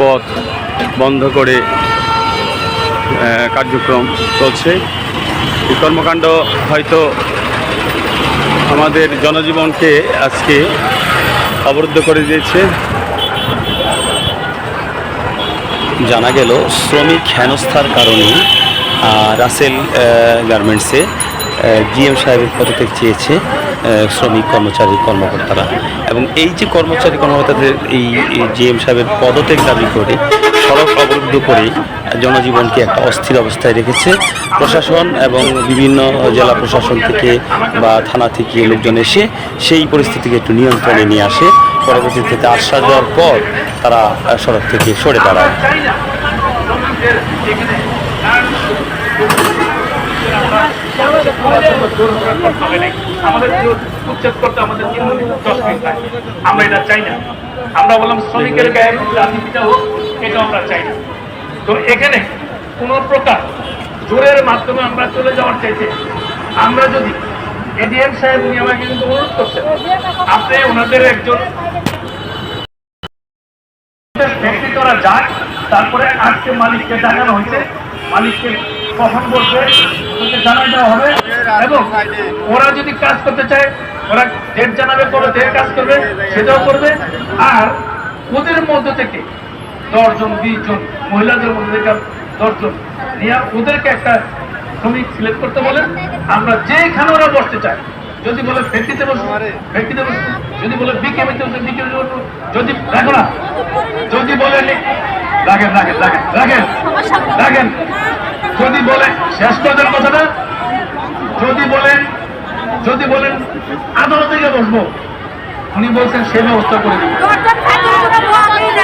পথ বন্ধ করে কার্যক্রম চলছে। এই কর্মকাণ্ড হয়তো আমাদের জনজীবনকে আজকে অবরুদ্ধ করে দিয়েছে। জানা গেল, শ্রমিক হেনস্থার কারণে রাসেল গার্মেন্টসে জিএম সাহেবের পদত্যাগ চেয়েছে। শ্রমিক কর্মচারী কর্মকর্তারা। এবং এই যে কর্মচারী কর্মকর্তাদের এই জিএম সাহেবের পদত্যাগ দাবি করে, সড়ক অবরুদ্ধ করে জনজীবনকে একটা অস্থির অবস্থায় রেখেছে। প্রশাসন এবং বিভিন্ন জেলা প্রশাসন থেকে বা থানা থেকে লোকজন এসে সেই পরিস্থিতিকে একটু নিয়ন্ত্রণে নিয়ে আসে। পরবর্তীতে আশ্বাস দেওয়ার পর তারা সড়ক থেকে সরে দাঁড়ায়। আমরা এটা চাই না। আমরা বললাম, শ্রমিকের গায়ে রাজনীতিটা হোক, এটা আমরা চাই না। তো এখানে কোন প্রকার জোরের মাধ্যমে আমরা চলে যাওয়ার চাইতে আমরা যদি এডিএম সাহেব, উনি আমাকে কিন্তু অনুরোধ করছেন, আপনি ওনাদের একজন করা যায়, তারপরে আজকে মালিককে জানানো হয়েছে। মালিককে কখন ওদেরকে জানাই দেওয়া হবে। এবং ওরা যদি কাজ করতে চায়, ওরা ডেট জানাবে কবে ডেট কাজ করবে, সেটাও করবে। আর ওদের মধ্য থেকে দশজন বিশ জন মহিলাদের মধ্যে থেকে দশজন নিয়ে ওদেরকে একটা শ্রমিক সিলেক্ট করতে বলে। আমরা যেখানে ওরা বসতে চাই যদি বলে ফ্যাক্টরিতে বসবো ফ্যাক্টরিতে বসবো যদি বলে বিকেমিতে বসবো বিকেমিতে বসবো যদি দেখো না, যদি বলে রাখেন রাখেন রাখেন রাখেন রাখেন। যদি বলে শেষ করবেন কথাটা? যদি বলেন যদি বলেন আদালতে থেকে বসবো। উনি বলছেন সে ব্যবস্থা করে দিবেন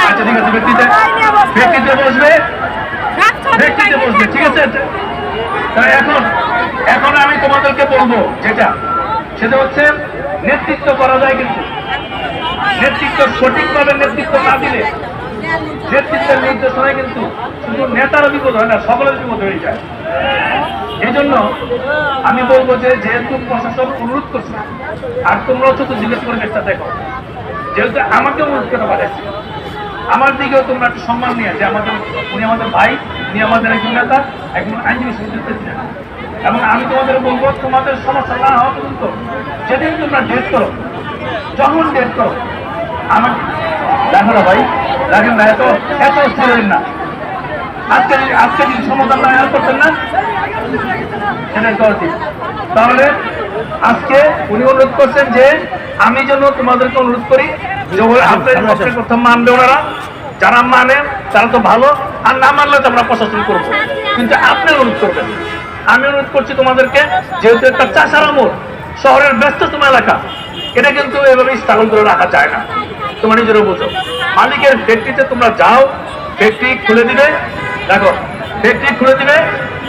আচ্ছা ঠিক আছে ব্যক্তিতে ব্যক্তিতে বসবে। ব্যক্তিতে বসবে ঠিক আছে? তাই এখন এখন আমি তোমাদেরকে বলব যেটা সেটা হচ্ছে নেতৃত্ব করা যায় কিন্তু। নেতৃত্ব সঠিকভাবে নেতৃত্ব না দিলে নেতৃত্বের নির্দেশনায় কিন্তু শুধু নেতার বিপদ হয় না, সকলের বিপদ হয়ে যায়। এই জন্য আমি বলব যে যেহেতু প্রশাসন অনুরোধ করছে, আর তোমরাও শুধু জিজ্ঞেস করে চেষ্টা দেখো। যেহেতু আমাকে অনুরোধ করে পাঠাচ্ছি আমার দিকেও তোমরা একটু সম্মান নিয়ে, যে আমাদের উনি আমাদের ভাই, উনি আমাদের একজন নেতা, একজন আইনজীবী প্রেসিডেন্ট। এবং আমি তোমাদের বলব, তোমাদের সমস্যা না হওয়া পর্যন্ত যেদিন তোমরা ডেট করো, যখন ডেট করো, আমার দেখো না ভাই দেখেন না এত এত হবেন না। আজকে আজকে যদি সমাধান না আর করতেন না? সেটাই তো উচিত। তাহলে আজকে উনি অনুরোধ করছেন যে আমি যেন তোমাদেরকে অনুরোধ করি যে কথা মানবে ওনারা। যারা মানে তারা তো ভালো। আর না মানলে তো আমরা প্রশাসন করব। কিন্তু আপনি অনুরোধ করবেন। আমি অনুরোধ করছি তোমাদেরকে যেহেতু একটা চাষার আমল শহরের ব্যস্ততম এলাকা এটা কিন্তু এভাবে স্থাপন করে রাখা যায় না। তোমার নিজেরও বোঝো। মালিকের ফ্যাক্টরিতে তোমরা যাও ফ্যাক্টরি খুলে দিবে। দেখো ফ্যাক্টরি খুলে দিবে,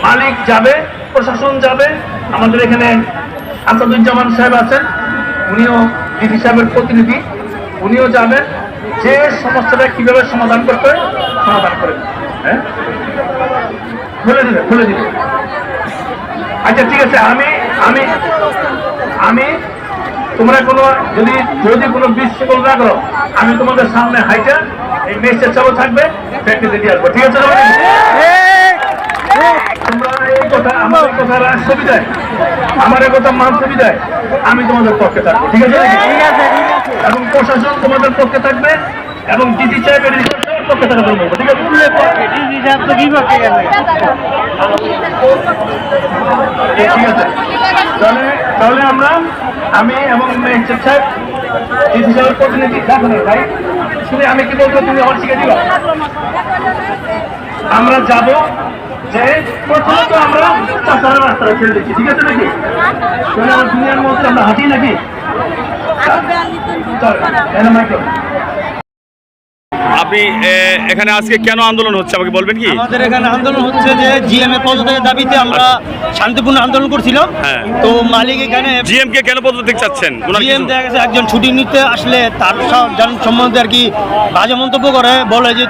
মালিক যাবে, প্রশাসন যাবে। আমাদের এখানে আসাদুজ্জামান সাহেব আছেন, উনিও ডিসি সাহেবের প্রতিনিধি। উনিও যাবেন, যে সমস্যাটা কীভাবে সমাধান করতে সমাধান করে হ্যাঁ? খুলে দিবে খুলে দিবে। আচ্ছা ঠিক আছে, আমি আমি আমি তোমরা কোনো যদি যদি কোনো বিশৃঙ্খল না করো আমি তোমাদের সামনে হাইটা এই মেসেজ চালু থাকবে প্র্যাকটিসে দিয়ে আসব। ঠিক আছে তোমরা এই কথা আমার কথা রাষ্ট্র বিদায়। আমার কথা মানতে বিদায়। আমি তোমাদের পক্ষে থাকব। ঠিক আছে এবং প্রশাসন তোমাদের পক্ষে থাকবে এবং ডিজি সাহেবের ঠিক আছে? তাহলে তাহলে আমরা আমি এবং ম্যাজিস্ট্রেট সাহেব ডিসি সাহেবের প্রতিনিধি দেখো ভাই শুনে আমি কি বলব তুমি আমার শিখে দিবা? আমরা যাব যে প্রথমত আমরা চাষার রাস্তাটা ছেড়ে দিচ্ছি ঠিক আছে নাকি? তাহলে আমার দুনিয়ার মধ্যে আমরা হাঁটি নাকি? চল এনে মাইকেল আপনি এখানে আজকে কেন আন্দোলন হচ্ছে? আমাকে বলবেন কি? আমাদের এখানে আন্দোলন হচ্ছে যে জিএম এর পদত্যাগের দাবিতে আমরা শান্তিপূর্ণ আন্দোলন করছিলাম। হ্যাঁ। তো মালিক এখানে জিএম কে কেন পদত্যাগ চাচ্ছেন? জিএম দেখা গেছে একজন ছুটি নিতে আসলে তার জন- সম্বন্ধে আর কি বাজে মন্তব্য করে বলে যে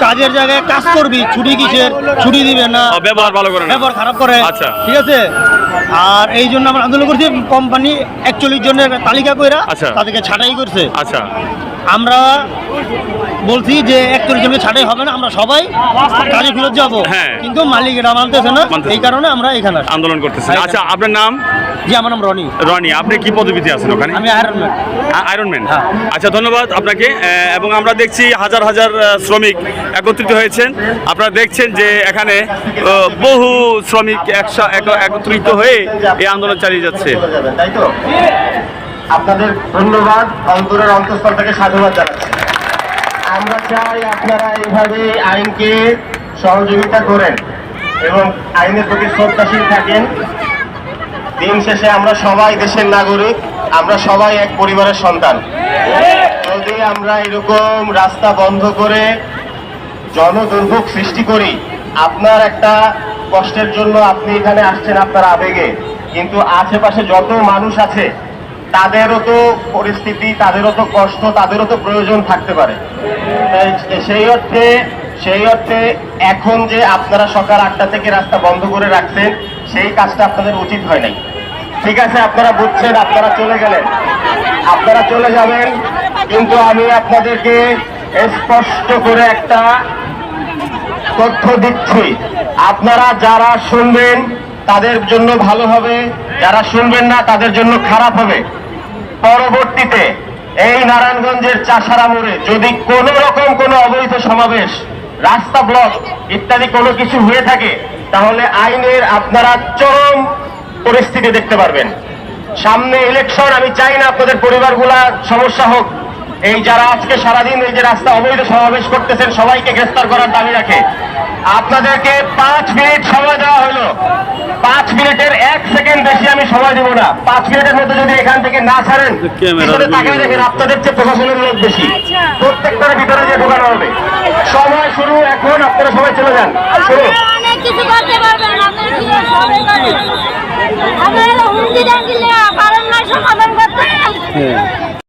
কাজের জায়গায় কাজ করবি ছুটি কিসের? ছুটি দিবে না। ব্যবহার ভালো করে ব্যবহার খারাপ করে। আচ্ছা। ঠিক আছে? আর এই জন্য আমরা আন্দোলন করছি কোম্পানি একচল্লিশ জনের তালিকা কইরা আচ্ছা। তাদেরকে ছাঁটাই করছে। আচ্ছা। আমরা বলছি যে একত্রিশ জনকে ছাড়াই হবে না আমরা সবাই কাজে ফেরত যাব। হ্যাঁ। কিন্তু মালিক এটা মানতেছে না এই কারণে আমরা এখানে আন্দোলন করতেছেন হ্যাঁ, আচ্ছা আপনার নাম? জি আমার নাম রনি। রনি আপনি কি পদবিতে আছেন ওখানে? আমি আয়রন ম্যান আয়রন ম্যান হ্যাঁ। আচ্ছা ধন্যবাদ আপনাকে। এবং আমরা দেখছি হাজার হাজার শ্রমিক একত্রিত হয়েছেন। আপনারা দেখছেন যে এখানে বহু শ্রমিক একসা- এক- একত্রিত হয়ে এই আন্দোলন চালিয়ে যাচ্ছে। তাই তো আপনাদের ধন্যবাদ অন্তরের অন্তঃস্থল থেকে সাধুবাদ জানাচ্ছি। আমরা চাই আপনারা এইভাবে আইনকে সহযোগিতা করেন এবং আইনের প্রতি শ্রদ্ধাশীল থাকেন। দিন শেষে আমরা সবাই দেশের নাগরিক, আমরা সবাই এক পরিবারের সন্তান। যদি আমরা এরকম রাস্তা বন্ধ করে জনদুর্ভোগ সৃষ্টি করি, আপনার একটা কষ্টের জন্য আপনি এখানে আসছেন আপনার আবেগে। কিন্তু আশেপাশে যত মানুষ আছে তাদেরও তো পরিস্থিতি, তাদেরও তো কষ্ট, তাদেরও তো প্রয়োজন থাকতে পারে। সেই অর্থে সেই অর্থে এখন যে আপনারা সকাল আটটা থেকে রাস্তা বন্ধ করে রাখছেন, সেই কাজটা আপনাদের উচিত হয় নাই। ঠিক আছে, আপনারা বুঝছেন, আপনারা চলে গেলেন। আপনারা চলে যাবেন, কিন্তু আমি আপনাদেরকে স্পষ্ট করে একটা তথ্য দিচ্ছি। আপনারা যারা শুনবেন, তাদের জন্য ভালো হবে, যারা শুনবেন না, তাদের জন্য খারাপ হবে। পরবর্তীতে এই নারায়ণগঞ্জের চাষারা মোড়ে যদি কোনো রকম কোনো অবৈধ সমাবেশ, রাস্তা ব্লক ইত্যাদি কোনো কিছু হয়ে থাকে, তাহলে আইনের আপনারা চরম পরিস্থিতি দেখতে পারবেন। সামনে ইলেকশন আমি চাই না আপনাদের পরিবারগুলা সমস্যা হোক। এই যারা আজকে সারাদিন এই যে রাস্তা অবৈধ সমাবেশ করতেছেন সবাইকে গ্রেফতার করার দাবি রাখে। আপনাদেরকে পাঁচ মিনিট সময় দেওয়া হলো। পাঁচ মিনিটের এক সেকেন্ড বেশি আমি সময় দেবো না। পাঁচ মিনিটের মধ্যে যদি এখান থেকে না ছাড়েন তাকিয়ে দেখেন আপনাদের চেয়ে প্রশাসনের লোক বেশি। প্রত্যেকটার ভিতরে যে ঢোকানো হবে। সময় শুরু এখন আপনারা সবাই চলে যান। শুরু কিছু করতে পারবেন আপনারা কি সবাই করেন আপনারা হুমকি দেন দিলে পারেন না সমাধান করতে।